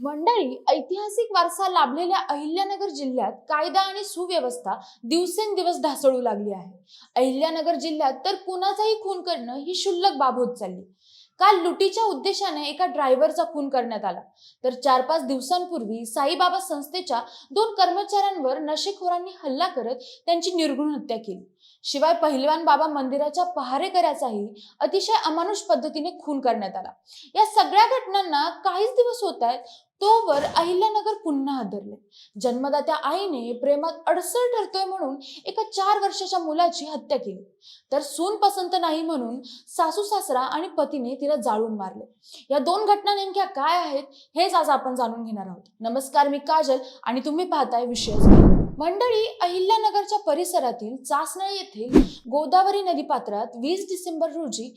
मंडळी ऐतिहासिक वारसा लाभलेल्या अहिल्यानगर जिल्ह्यात कायदा आणि सुव्यवस्था दिवसेंदिवस ढासळू लागली आहे. अहिल्यानगर जिल्ह्यात तर कुणाचाही खून करणं ही क्षुल्लक बाब होत चालली. काल लुटीच्या उद्देशाने एका ड्रायव्हरचा खून करण्यात आला. तर चार पाच दिवसांपूर्वी साईबाबा संस्थेच्या दोन कर्मचाऱ्यांवर नशेखोरांनी हल्ला करत त्यांची निर्घृण हत्या केली. शिवाय पहिलवान बाबा मंदिराच्या पहारेकऱ्याचाही अतिशय अमानुष पद्धतीने खून करण्यात आला. या सगळ्या घटनांना काहीच दिवस होत आहेत. तोवर अहिल्यानगर पुन्हा हादरले जन्मदात्या आईने प्रेमात अडसर ठरतोय म्हणून एका चार वर्षाच्या मुलाची हत्या केली. तर सून पसंत नाही म्हणून सासू सासरा आणि पतीने तिला जाळून मारले. या दोन घटना नेमक्या काय आहेत हेच आज आपण जाणून घेणार आहोत. नमस्कार मी काजल आणि तुम्ही पाहताय विषय मंडळी अहिल्यानगरच्या परिसरातील चासनळी येथील गोदावरी नदीपात्रात वीस डिसेंबर रोजी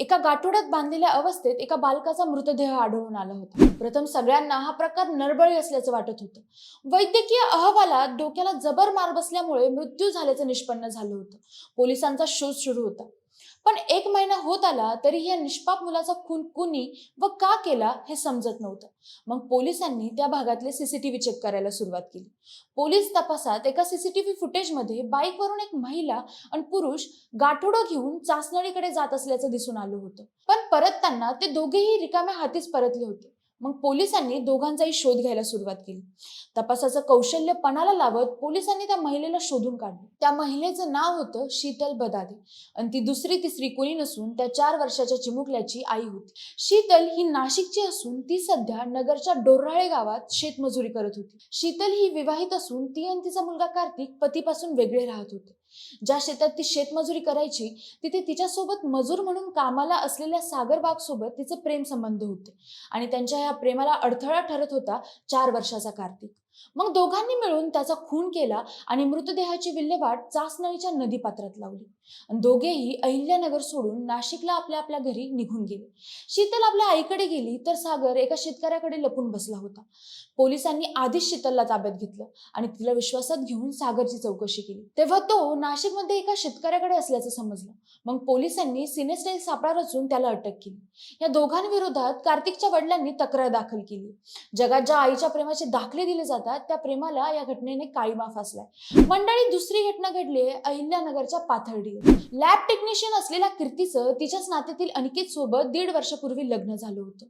एका गाठोड्यात बांधलेल्या अवस्थेत एका बालकाचा मृतदेह आढळून आला होता. प्रथम सगळ्यांना हा प्रकार नरबळी असल्याचं वाटत होतं. वैद्यकीय अहवालात डोक्याला जबर मार बसल्यामुळे मृत्यू झाल्याचं निष्पन्न झालं होतं. पोलिसांचा शोध सुरू होता. पण एक महिना होत आला तरी या निष्पाप मुलाचा खून कुणी व का केला हे समजत नव्हतं. मग पोलिसांनी त्या भागातले सीसीटीव्ही चेक करायला सुरुवात केली. पोलीस तपासात एका सीसीटीव्ही फुटेजमध्ये बाईकवरून एक महिला आणि पुरुष गाठोडं घेऊन चाचणीकडे जात असल्याचं दिसून आलं होतं. पण परतताना ते दोघेही रिकाम्या हातीच परतले होते. मग पोलिसांनी दोघांचाही शोध घ्यायला सुरुवात केली. तपासाचं कौशल्य पणाला लावत पोलिसांनी त्या महिलेला शोधून काढलं. त्या महिलेचं नाव होतं शीतल बदादे. आणि ती दुसरी तिसरी कोणी नसून त्या चार वर्षाच्या चिमुकल्याची आई होती. शीतल ही नाशिकची असून ती सध्या नगरच्या डोराळे गावात शेतमजुरी करत होती. शीतल ही विवाहित असून ती आणि तिचा मुलगा कार्तिक पतीपासून वेगळे राहत होते. ज्या शेतात ती शेतमजुरी करायची तिथे तिच्यासोबत मजूर म्हणून कामाला असलेल्या सागरबाग सोबत तिचे प्रेम संबंध होते. आणि त्यांच्या ह्या प्रेमाला अडथळा ठरत होता चार वर्षाचा कार्तिक. मग दोघांनी मिळून त्याचा खून केला आणि मृतदेहाची विल्हेवाट चासनळीच्या नदीपात्रात लावली. आणि दोघेही अहिल्यानगर सोडून नाशिकला आपल्या आपल्या घरी निघून गेले. शीतल आपल्या आईकडे गेली तर सागर एका शेतकऱ्याकडे लपून बसला होता. पोलिसांनी आधीच शीतलला ताब्यात घेतलं आणि तिला विश्वासात घेऊन सागरची चौकशी केली. तेव्हा तो नाशिकमध्ये एका शेतकऱ्याकडे असल्याचं समजलं. मग पोलिसांनी सिनेस्टाईल सापळा रचून त्याला अटक केली. या दोघांविरोधात कार्तिकच्या वडिलांनी तक्रार दाखल केली. जगात ज्या आईच्या प्रेमाचे दाखले दिले जातात जातात त्या प्रेमाला या घटनेने काळीमा फासलाय. मंडळी दुसरी घटना घडली आहे अहिल्यानगरच्या पाथर्डी. लॅब टेक्निशियन असलेल्या कीर्तीचं तिच्याच नात्यातील अनिकेत सोबत दीड वर्षापूर्वी लग्न झालं होतं.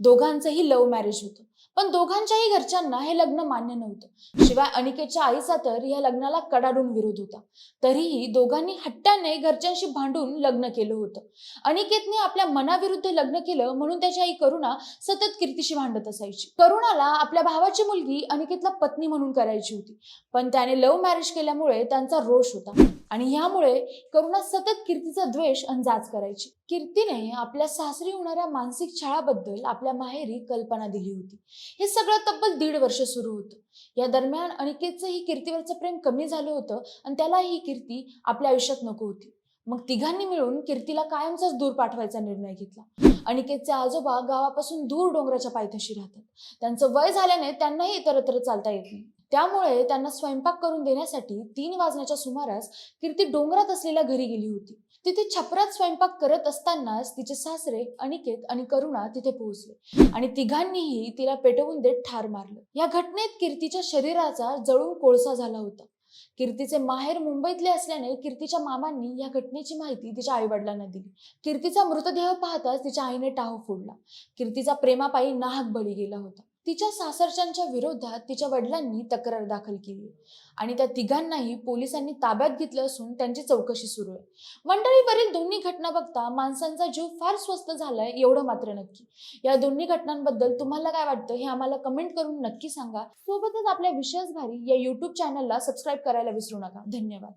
दोघांचंही लव्ह मॅरेज होतं. पण दोघांच्याही घरच्यांना हे लग्न मान्य नव्हतं. शिवाय अनिकेतच्या आईचा तर या लग्नाला कडाडून विरोध होता. तरीही दोघांनी हट्टाने घरच्यांशी भांडून लग्न केलं होतं. अनिकेतने आपल्या मनाविरुद्ध लग्न केलं म्हणून त्याची आई करुणा सतत कीर्तीशी भांडत असायची. करुणाला आपल्या भावाची मुलगी अनिकेत अनिकेतला पत्नी म्हणून करायची होती. पण त्याने लव्ह मॅरेज केल्यामुळे त्यांचा रोष होता. आणि ह्यामुळे करुणा सतत कीर्तीचा द्वेष आणि जाच करायची. कीर्तीने आपल्या सासरी होणाऱ्या मानसिक छळाबद्दल आपल्या माहेरी कल्पना दिली होती. हे सगळं तब्बल दीड वर्ष सुरू होतं. या दरम्यान अनिकेतचं ही कीर्तीवरचं प्रेम कमी झालं होतं आणि त्याला ही कीर्ती आपल्या आयुष्यात नको होती. मग तिघांनी मिळून कीर्तीला कायमचाच दूर पाठवायचा निर्णय घेतला. अनिकेतचे आजोबा गावापासून दूर डोंगराच्या पायथ्याशी राहतात. त्यांचं वय झाल्याने त्यांनाही इतरत्र चालता येत नाही. त्यामुळे त्यांना स्वयंपाक करून देण्यासाठी तीन वाजण्याच्या सुमारास कीर्ती डोंगरात असलेल्या घरी गेली होती. तिथे छपरात स्वयंपाक करत असतानाच तिचे सासरे अनिकेत आणि करुणा तिथे पोहोचले आणि तिघांनीही तिला पेटवून देत ठार मारलं. या घटनेत कीर्तीच्या शरीराचा जळून कोळसा झाला होता. कीर्तीचे माहेर मुंबईतले असल्याने कीर्तीच्या मामांनी या घटनेची माहिती तिच्या आईवडिलांना दिली. कीर्तीचा मृतदेह पाहताच तिच्या आईने टाहो फोडला. कीर्तीचा प्रेमापायी नाहक बळी गेला होता. तिच्या सासरच्यांच्या विरोधात तिच्या वडिलांनी तक्रार दाखल केली. आणि त्या तिघांनाही पोलिसांनी ताब्यात घेतलं असून त्यांची चौकशी सुरू आहे. मंडळीवरील दोन्ही घटना बघता माणसांचा जीव फार स्वस्त झालाय एवढं मात्र नक्की. या दोन्ही घटनांबद्दल तुम्हाला काय वाटतं हे आम्हाला कमेंट करून नक्की सांगा. सोबतच आपल्या विशेष भारी या युट्यूब चॅनलला सबस्क्राईब करायला विसरू नका. धन्यवाद.